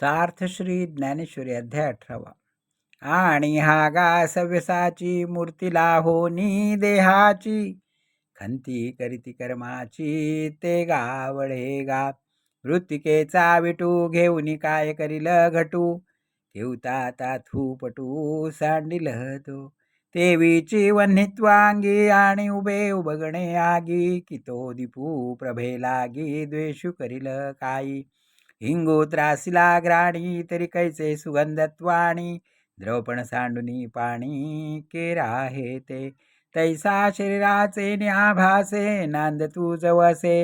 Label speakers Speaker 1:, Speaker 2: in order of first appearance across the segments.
Speaker 1: सार्थश्री ज्ञानेश्वरी अध्याय अठरावा. आणि हा गा सव्यसाची मूर्तीला होनी देहाची. खंती करीती कर्माची ते गावळे गा. मृत्तिकेचा विटू घेऊन काय करील घटू? ठेवता ता पटू सांडिल तो. तेवीची वन्हित्वांगी आणि उभे उबगणे आगी. की तो दिपू प्रभे लागी द्वेषू करील काही? हिंगोत्रासिला ग्राणी तरी कैचे सुगंधत्वाणी? द्रवपण सांडुनी पाणी केरा हे ते? तैसा शरीराचे न्याभासे नांद तू जवसे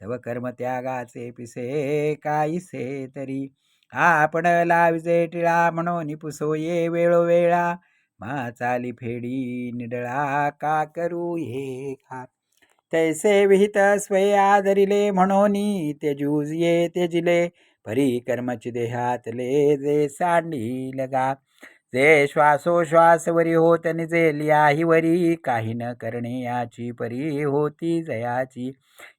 Speaker 1: तव कर्म त्यागाचे पिसे काहीसे तरी. आपण लाविजे टिळा म्हणून पुसो ये वेळोवेळा मा चाली फेडी निडळा का करू हे खा तैसे विहित स्वय आदरिले म्हणून ते ये तेजिले परी कर्मची देहातले जे सांडी लगा. जे श्वासोश्वासवरी होत निजे लियाही वरी काही न करणे याची परी होती जयाची.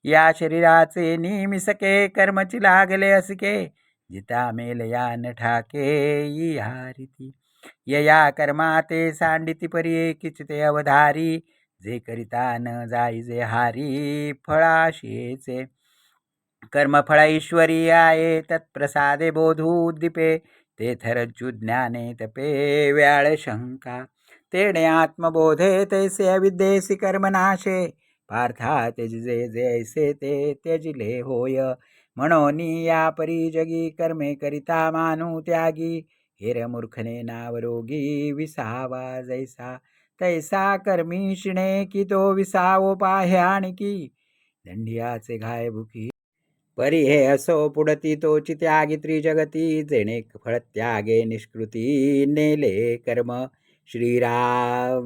Speaker 1: या शरीराचे निमिसके कर्मची लागले असके. जिता मेल या न ठाके या रीती यया कर्मा ते सांडिती परी किचिते अवधारी. जे करिता न जाई जे हारी फळाशीचे. कर्मफळ ईश्वरी आहे तत्प्रसादे बोधू उद्दीपे ते थरज्जू ज्ञाने तपे व्याळ शंका. तेणे आत्मबोधे तैसे अविद्येसी कर्मनाशे पार्था त्यजिजे जैसे ते त्यजिले होय. म्हणून या परी जगी कर्मे करिता मानू त्यागी हेर मूर्खने नावरोगी विसावा जैसा. तैसा कर्मीषिणे की तो विसावो पाह्याणिकी दंडियाचे घाय भुकी परी हे असो पुढती तोची त्यागी त्रिजगती जेणे फळत्यागे निष्कृती नेले कर्म श्रीराम.